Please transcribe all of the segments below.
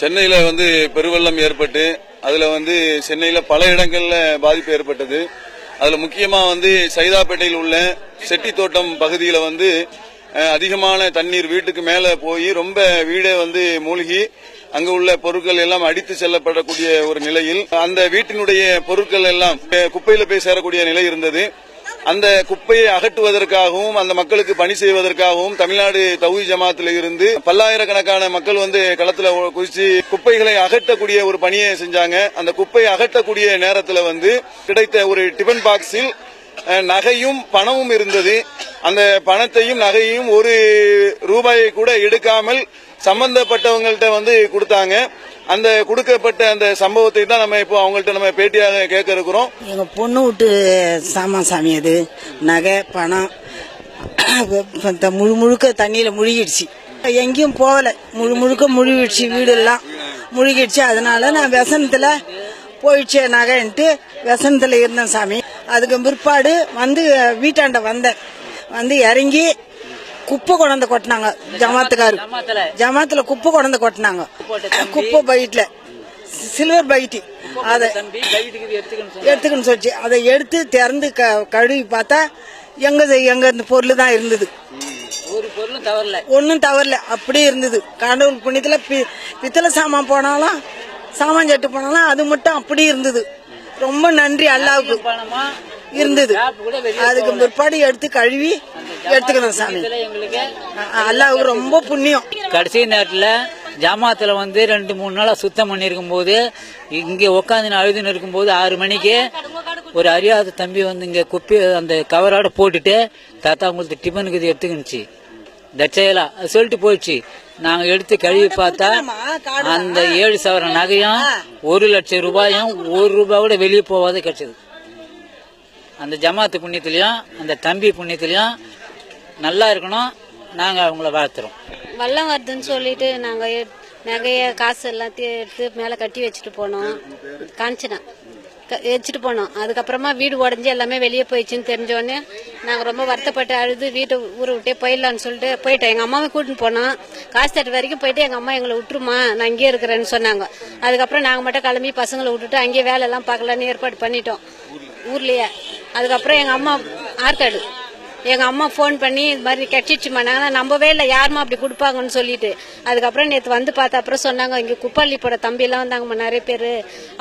சென்னையில் வந்து பெருவெள்ளம் ஏற்பட்டு அதில் வந்து சென்னையில் பல இடங்களில் பாதிப்பு ஏற்பட்டது. அதில் முக்கியமாக வந்து சைதாப்பேட்டையில் உள்ள செட்டி தோட்டம் வந்து அதிகமான தண்ணீர் வீட்டுக்கு மேலே போய் ரொம்ப வீடே வந்து மூழ்கி அங்கே உள்ள பொருட்கள் எல்லாம் அடித்து செல்லப்படக்கூடிய ஒரு நிலையில் அந்த வீட்டினுடைய பொருட்கள் எல்லாம் குப்பையில் போய் சேரக்கூடிய நிலை இருந்தது. அந்த குப்பையை அகற்றுவதற்காகவும் அந்த மக்களுக்கு பணி செய்வதற்காகவும் தமிழ்நாடு தகுதி ஜமாத்தில் இருந்து பல்லாயிரக்கணக்கான மக்கள் வந்து களத்துல குதிச்சு குப்பைகளை அகற்றக்கூடிய ஒரு பணியை செஞ்சாங்க. அந்த குப்பையை அகற்றக்கூடிய நேரத்தில் வந்து கிடைத்த ஒரு டிஃபன் பாக்ஸில் நகையும் பணமும் இருந்தது. அந்த பணத்தையும் நகையும் ஒரு ரூபாயை கூட எடுக்காமல் சம்பந்தப்பட்டவங்கள்ட்ட வந்து கொடுத்தாங்க. அந்த கொடுக்கப்பட்ட அந்த சம்பவத்தை தான் நம்ம இப்போ அவங்கள்ட்ட நம்ம பேட்டியாக கேட்க இருக்கிறோம். எங்க பொண்ணு விட்டு சாமான் சாமி அது. நகை பணம் முழு முழுக்க தண்ணியில முழுகிடுச்சு. எங்கேயும் போகல. முழு முழுக்க முழுகிடுச்சு வீடெல்லாம். முழுகிடுச்சு. அதனால நான் விசனத்துல போயிடுச்சே நகைன்ட்டு விசனத்துல இருந்தேன் சாமி. அதுக்கு பிற்பாடு வந்து வீட்டாண்ட வந்தேன். வந்து இறங்கி குப்பை கொண்டாந்து கொட்டினாங்க. ஜமாத்துக்காரு. ஜமாத்துல. குப்பை கொண்டாந்து கொட்டினாங்க. குப்பை பைட்ல. Silver byte. அதை எடுத்துக்கணும் சொல்லிச்சு. அதை எடுத்து திறந்து க- கழுவி பார்த்தா எங்க எங்க இந்த பொருள் தான் இருந்தது. ஒரு பொருளும் தவறல. ஒன்றும் தவறல. அப்படியே இருந்தது. கடவுள் புண்ணியத்துல பி- பித்தளை சாமான் போனாலும் சாமான் சட்டு போனாலும் அது மட்டும் அப்படியே இருந்தது. ரொம்ப நன்றி அல்லாவுக்கு. இருந்தது. அதுக்கு பிற்பாடு எடுத்து கழுவி எடுத்துக்கணும் சாமி. அல்லாவுக்கு ரொம்ப புண்ணியம். கடைசி நேரத்துல ஜமாத்துல வந்து ரெண்டு மூணு நாளா சுத்தம் பண்ணிருக்கும் போது இங்க உட்காந்து அழுதுன்னு இருக்கும்போது ஆறு மணிக்கு ஒரு அறியாத தம்பி வந்து இங்க குப்பி அந்த கவரோட போட்டுட்டு தாத்தா உங்களுக்கு டிஃபனுக்கு இது எடுத்துக்கிச்சு தற்செயலா அது சொல்லிட்டு போயிடுச்சு. நாங்க எடுத்து கழுவி பார்த்தா அந்த ஏழு சவர நகையும் ஒரு லட்சம் ரூபாயும் ஒரு ரூபாய் கூட வெளியே போகாத கிடைச்சது. அந்த ஜமாத்து புண்ணியத்துலேயும் அந்த தம்பி புண்ணியத்துலேயும் நல்லா இருக்கணும். நாங்கள் அவங்கள வாழ்த்துறோம். வெள்ளம் வருதுன்னு சொல்லிட்டு நாங்கள் நகைய காசு எல்லாத்தையும் எடுத்து மேலே கட்டி வச்சுட்டு போனோம். காஞ்சனா க- வச்சுட்டு போனோம். அதுக்கப்புறமா வீடு உடஞ்சி எல்லாமே வெளியே போயிடுச்சுன்னு தெரிஞ்சோடனே நாங்கள் ரொம்ப வருத்தப்பட்டு அழுது வீட்டை ஊரை விட்டே போயிடலான்னு சொல்லிட்டு போயிட்டோம். எங்கள் அம்மாவை கூட்டின்னு போனோம். காசு தட்டு வரைக்கும் போயிட்டு எங்கள் அம்மா எங்களை விட்டுருமா? நான் இங்கேயே இருக்கிறேன்னு சொன்னாங்க. அதுக்கப்புறம் நாங்கள் மட்டும் கிளம்பி பசங்களை விட்டுட்டு அங்கேயே வேலையெல்லாம் பார்க்கலான்னு ஏற்பாடு பண்ணிட்டோம். ஊர்லேயே. அதுக்கப்புறம் எங்கள் அம்மா ஆற்காடு எங்கள் அம்மா ஃபோன் பண்ணி இது மாதிரி கிடைச்சிச்சுமா நாங்கள் நம்பவே இல்லை யாரும்மா அப்படி கொடுப்பாங்கன்னு சொல்லிட்டு. அதுக்கப்புறம் நேற்று வந்து பார்த்த அப்புறம் சொன்னாங்க இங்கே குப்பாளி போட தம்பி எல்லாம் வந்தாங்கம்மா நிறைய பேர்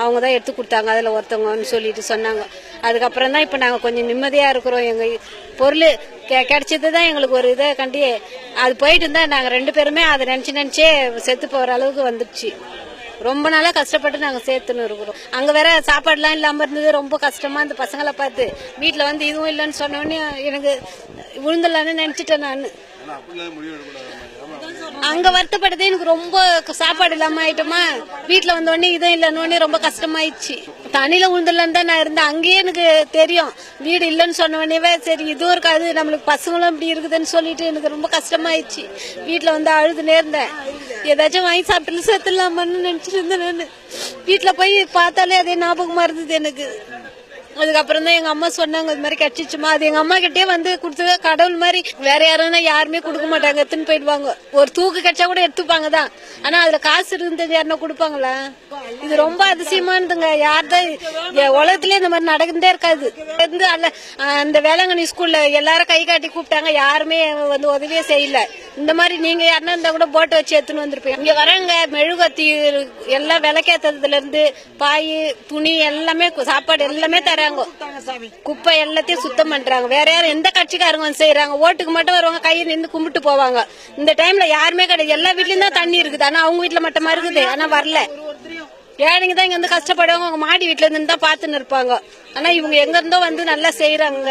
அவங்க தான் எடுத்து கொடுத்தாங்க அதில் ஒருத்தவங்கன்னு சொல்லிட்டு சொன்னாங்க. அதுக்கப்புறம் தான் இப்போ நாங்கள் கொஞ்சம் நிம்மதியாக இருக்கிறோம். எங்கள் பொருள் கெ கிடைச்சது தான் எங்களுக்கு ஒரு இதை கண்டி அது போயிட்டு இருந்தால் நாங்கள் ரெண்டு பேருமே அதை நினச்சி நினச்சே செத்து போகிற அளவுக்கு வந்துடுச்சு ரொம்ப நாளா கஷ்டப்பட்டு நாங்க சேர்த்துன்னு இருக்கிறோம். அங்க வேற சாப்பாடுலாம் இல்லாம இருந்தது. ரொம்ப கஷ்டமா இந்த பசங்களை பார்த்து வீட்டுல வந்து இதுவும் இல்லைன்னு சொன்ன உடனே எனக்கு விழுந்தலான்னு நினைச்சிட்டேன் நான். அங்க வருத்தப்பட்டதே எனக்கு ரொம்ப சாப்பாடு இல்லாம ஆயிட்டோமா? வீட்டுல வந்த உடனே இதுவும் இல்லைன்னு ரொம்ப கஷ்டமாயிடுச்சு. தண்ணியில விழுந்துடலான்னு தான் நான் இருந்தேன். அங்கேயே எனக்கு தெரியும். வீடு இல்லைன்னு சொன்ன உடனே சரி இதுவும் இருக்காது. நம்மளுக்கு பசங்களும் இப்படி இருக்குதுன்னு சொல்லிட்டு எனக்கு ரொம்ப கஷ்டமாயிடுச்சு. வீட்டுல வந்து அழுதுனே இருந்தேன். ஏதாச்சும் வாங்கி சாப்பிட்டு செத்துடலாமான்னு நினைச்சிட்டு இருந்தேன் நான். வீட்டுல போய் பார்த்தாலே அதே ஞாபகமா இருந்தது எனக்கு. அதுக்கப்புறம் தான் எங்க அம்மா சொன்னாங்க இது மாதிரி கிடைச்சிச்சுமா அது எங்க அம்மா கிட்டே வந்து கொடுத்து கடவுள் மாதிரி வேற யாருன்னா யாருமே கொடுக்க மாட்டாங்க எடுத்துன்னு போயிடுவாங்க. ஒரு தூக்கு கிடைச்சா கூட எடுத்துப்பாங்க தான். ஆனா அதுல காசு இருந்தது யாருன்னா கொடுப்பாங்களா? இது ரொம்ப அதிசயமானதுங்க. யார்தான் தான் இந்த மாதிரி நடந்துட்டே இருக்காது. வந்து அல்ல அந்த வேளாங்கண்ணி ஸ்கூல்ல எல்லாரும் கை காட்டி கூப்பிட்டாங்க யாருமே வந்து உதவியே செய்யல. இந்த மாதிரி நீங்க யாருன்னா இருந்தா கூட போட்டை வச்சு எடுத்துன்னு வந்திருப்பீங்க. இங்க வராங்க மெழுகுவத்தி எல்லாம் விளக்கேத்ததுல இருந்து பாய் துணி எல்லாமே சாப்பாடு எல்லாமே பண்றாங்க குப்பை எல்லாத்தையும் சுத்தம் பண்றாங்க. வேற யாரும் எந்த கட்சிக்காரங்க வந்து செய்யறாங்க ஓட்டுக்கு மட்டும் வருவாங்க கையை நின்று கும்பிட்டு போவாங்க. இந்த டைம்ல யாருமே கிடையாது. எல்லா வீட்லயும் தான் தண்ணி இருக்குது. ஆனா அவங்க வீட்டுல மட்டுமா இருக்குது. ஆனா வரல. ஏழைங்க தான் இங்க வந்து கஷ்டப்படுவாங்க. அவங்க மாடி வீட்டுல இருந்து தான் பாத்துன்னு இருப்பாங்க. ஆனா இவங்க எங்க இருந்தோ வந்து நல்லா செய்யறாங்க